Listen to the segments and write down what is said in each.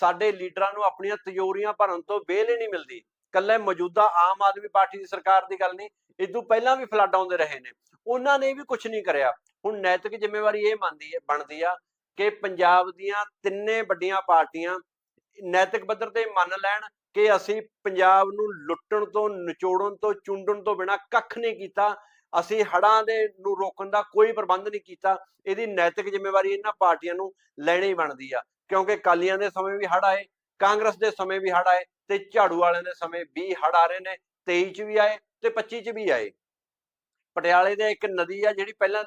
ਸਾਡੇ ਲੀਡਰਾਂ ਨੂੰ ਆਪਣੀਆਂ ਤਿਜੋਰੀਆਂ ਭਰਨ ਤੋਂ ਵਿਹਲ ਹੀ ਨਹੀਂ ਮਿਲਦੀ। ਕੱਲੇ ਮੌਜੂਦਾ ਆਮ ਆਦਮੀ ਪਾਰਟੀ ਦੀ ਸਰਕਾਰ ਦੀ ਗੱਲ ਨਹੀਂ ਇਦੋਂ ਪਹਿਲਾਂ ਵੀ ਫਲੱਡ ਆਉਂਦੇ ਰਹੇ ਨੇ। ਉਹਨਾਂ ਨੇ ਵੀ ਕੁਝ ਨਹੀਂ ਕਰਿਆ। ਹੁਣ ਨੈਤਿਕ ਜ਼ਿੰਮੇਵਾਰੀ ਇਹ ਮੰਨਦੀ ਹੈ, ਬਣਦੀ ਆ ਕਿ ਪੰਜਾਬ ਦੀਆਂ ਤਿੰਨੇ ਵੱਡੀਆਂ ਪਾਰਟੀਆਂ ਨੈਤਿਕ ਪੱਧਰ ਤੇ ਮੰਨ ਲੈਣ ਕਿ ਅਸੀਂ ਪੰਜਾਬ ਨੂੰ ਲੁੱਟਣ ਤੋਂ, ਨਿਚੋੜਨ ਤੋਂ, ਚੁੰਡਣ ਤੋਂ ਬਿਨਾ ਕੱਖ ਨਹੀਂ ਕੀਤਾ, ਅਸੀਂ ਹੜਾਂ ਦੇ ਨੂੰ ਰੋਕਣ ਦਾ ਕੋਈ ਪ੍ਰਬੰਧ ਨਹੀਂ ਕੀਤਾ, ਇਹਦੀ ਨੈਤਿਕ ਜ਼ਿੰਮੇਵਾਰੀ ਇਹਨਾਂ ਪਾਰਟੀਆਂ ਨੂੰ ਲੈਣੀ ਬਣਦੀ ਆ। ਕਿਉਂਕਿ ਕਾਲੀਆਂ ਦੇ ਸਮੇਂ ਵੀ ਹੜ ਆਏ, ਕਾਂਗਰਸ ਦੇ ਸਮੇਂ ਵੀ ਹੜ ਆਏ ਤੇ ਝਾੜੂ ਵਾਲਿਆਂ ਦੇ ਸਮੇਂ ਵੀ ਹੜ ਆ ਰਹੇ ਨੇ 23 ਚ ਵੀ ਆਏ ਤੇ 25 ਚ ਵੀ ਆਏ। ਪਟਿਆਲੇ ਦੇ ਇੱਕ ਨਦੀ ਆ ਜਿਹੜੀ ਪਹਿਲਾਂ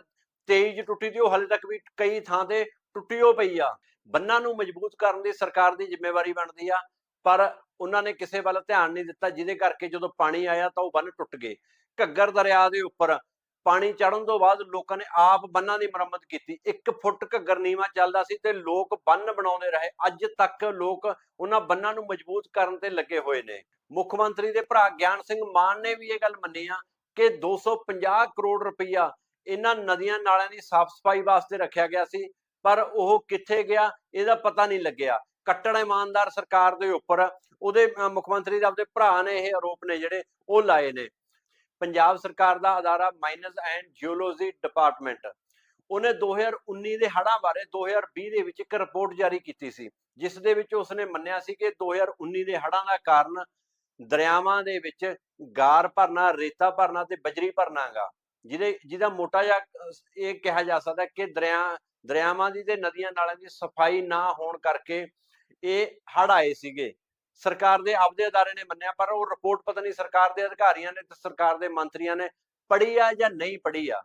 23 ਚ ਟੁੱਟੀ ਸੀ, ਉਹ ਹਲੇ ਤੱਕ ਵੀ ਕਈ ਥਾਂ ਤੇ ਟੁੱਟੀ ਹੋ ਪਈ ਆ। ਬੰਨਾਂ ਨੂੰ ਮਜ਼ਬੂਤ ਕਰਨ ਦੀ ਸਰਕਾਰ ਦੀ ਜ਼ਿੰਮੇਵਾਰੀ ਬਣਦੀ ਆ, ਪਰ ਉਹਨਾਂ ਨੇ ਕਿਸੇ ਵੱਲ ਧਿਆਨ ਨਹੀਂ ਦਿੱਤਾ, ਜਿਹਦੇ ਕਰਕੇ ਜਦੋਂ ਪਾਣੀ ਆਇਆ ਤਾਂ ਉਹ ਬੰਨ ਟੁੱਟ ਗਏ। ਘੱਗਰ ਦਰਿਆ ਦੇ ਉੱਪਰ ਪਾਣੀ ਚੜਨ ਤੋਂ ਬਾਅਦ ਲੋਕਾਂ ਨੇ ਆਪ ਬੰਨਾਂ ਦੀ ਮੁਰੰਮਤ ਕੀਤੀ। 1 ਫੁੱਟ ਘੱਗਰ ਨੀਵਾ ਚੱਲਦਾ ਸੀ ਤੇ ਲੋਕ ਬੰਨ ਬਣਾਉਂਦੇ ਰਹੇ। ਅੱਜ ਤੱਕ ਲੋਕ ਉਹਨਾਂ ਬੰਨਾਂ ਨੂੰ ਮਜ਼ਬੂਤ ਕਰਨ ਤੇ ਲੱਗੇ ਹੋਏ ਨੇ। ਮੁੱਖ ਮੰਤਰੀ ਦੇ ਭਰਾ ਗਿਆਨ ਸਿੰਘ ਮਾਨ ਨੇ ਵੀ ਇਹ ਗੱਲ ਮੰਨੀ ਆ ਕਿ 250 ਕਰੋੜ ਰੁਪਈਆ ਇਹਨਾਂ ਨਦੀਆਂ ਨਾਲਿਆਂ ਦੀ ਸਾਫ਼ ਸਫ਼ਾਈ ਵਾਸਤੇ ਰੱਖਿਆ ਗਿਆ ਸੀ, ਪਰ ਉਹ ਕਿੱਥੇ ਗਿਆ ਇਹਦਾ ਪਤਾ ਨਹੀਂ ਲੱਗਿਆ। ਕੱਟੜ ਇਮਾਨਦਾਰ ਸਰਕਾਰ ਦੇ ਉੱਪਰ ਉਹਦੇ ਮੁੱਖ ਮੰਤਰੀ ਦੇ ਆਪਦੇ ਭਰਾ ਨੇ ਇਹ ਆਰੋਪ ਨੇ ਜਿਹੜੇ ਉਹ ਲਾਏ ਨੇ। ਪੰਜਾਬ ਸਰਕਾਰ ਦਾ ਅਦਾਰਾ ਮਾਈਨਸ ਐਂਡ ਜੀਓਲੋਜੀ ਡਿਪਾਰਟਮੈਂਟ। ਉਹਨੇ 2019 ਦੇ ਹੜ੍ਹਾਂ ਬਾਰੇ 2020 ਦੇ ਵਿੱਚ ਇੱਕ ਰਿਪੋਰਟ ਜਾਰੀ ਕੀਤੀ ਸੀ, ਜਿਸ ਦੇ ਵਿੱਚ ਉਸਨੇ ਮੰਨਿਆ ਸੀ ਕਿ 2019 ਦੇ ਹੜ੍ਹਾਂ ਦਾ ਕਾਰਨ ਦਰਿਆਵਾਂ ਦੇ ਵਿੱਚ ਗਾਰ ਭਰਨਾ, ਰੇਤਾ ਭਰਨਾ ਤੇ ਬਜਰੀ ਭਰਨਾਗਾ ਜਿਹਦੇ, ਜਿਹਦਾ ਮੋਟਾ ਜਿਹਾ ਇਹ ਕਿਹਾ ਜਾ ਸਕਦਾ ਕਿ ਦਰਿਆ, ਦਰਿਆਵਾਂ ਦੀ ਤੇ ਨਦੀਆਂ ਨਾਲਿਆਂ ਦੀ ਸਫ਼ਾਈ ਨਾ ਹੋਣ ਕਰਕੇ ਇਹ ਹੜ ਆਏ ਸੀਗੇ। ਸਰਕਾਰ ਦੇ ਆਪਦੇ ਅਦਾਰੇ ਨੇ ਮੰਨਿਆ, ਪਰ ਉਹ ਰਿਪੋਰਟ ਪਤਾ ਨਹੀਂ ਸਰਕਾਰ ਦੇ ਅਧਿਕਾਰੀਆਂ ਨੇ ਤੇ ਸਰਕਾਰ ਦੇ ਮੰਤਰੀਆਂ ਨੇ ਪੜ੍ਹੀ ਆ ਜਾਂ ਨਹੀਂ ਪੜ੍ਹੀ ਆ।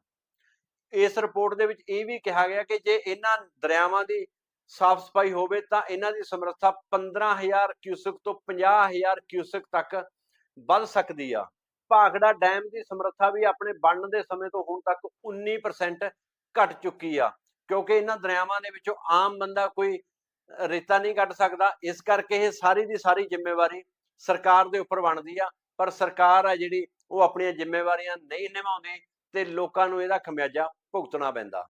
ਇਸ ਰਿਪੋਰਟ ਦੇ ਵਿੱਚ ਇਹ ਵੀ ਕਿਹਾ ਗਿਆ ਕਿ ਜੇ ਇਹਨਾਂ ਦਰਿਆਵਾਂ ਦੀ ਸਾਫ਼ ਸਫ਼ਾਈ ਹੋਵੇ ਤਾਂ ਇਹਨਾਂ ਦੀ ਸਮਰੱਥਾ 15000 ਕਿਊਸਕ ਤੋਂ 50000 ਕਿਊਸਕ ਤੱਕ ਵੱਧ ਸਕਦੀ ਆ। ਭਾਖੜਾ ਡੈਮ ਦੀ ਸਮਰੱਥਾ ਵੀ ਆਪਣੇ ਬਣਨ ਦੇ ਸਮੇਂ ਤੋਂ ਹੁਣ ਤੱਕ 19% ਘਟ ਚੁੱਕੀ ਆ, ਕਿਉਂਕਿ ਇਹਨਾਂ ਦਰਿਆਵਾਂ ਦੇ ਵਿੱਚੋਂ ਆਮ ਬੰਦਾ ਕੋਈ ਰੇਤਾ ਨਹੀਂ ਕੱਢ ਸਕਦਾ। ਇਸ ਕਰਕੇ ਇਹ ਸਾਰੀ ਦੀ ਸਾਰੀ ਜ਼ਿੰਮੇਵਾਰੀ ਸਰਕਾਰ ਦੇ ਉੱਪਰ ਬਣਦੀ ਆ। ਪਰ ਸਰਕਾਰ ਆ ਜਿਹੜੀ, ਉਹ ਆਪਣੀਆਂ ਜ਼ਿੰਮੇਵਾਰੀਆਂ ਨਹੀਂ ਨਿਭਾਉਂਦੀ ਤੇ ਲੋਕਾਂ ਨੂੰ ਇਹਦਾ ਖਮਿਆਜਾ ਭੁਗਤਣਾ ਪੈਂਦਾ।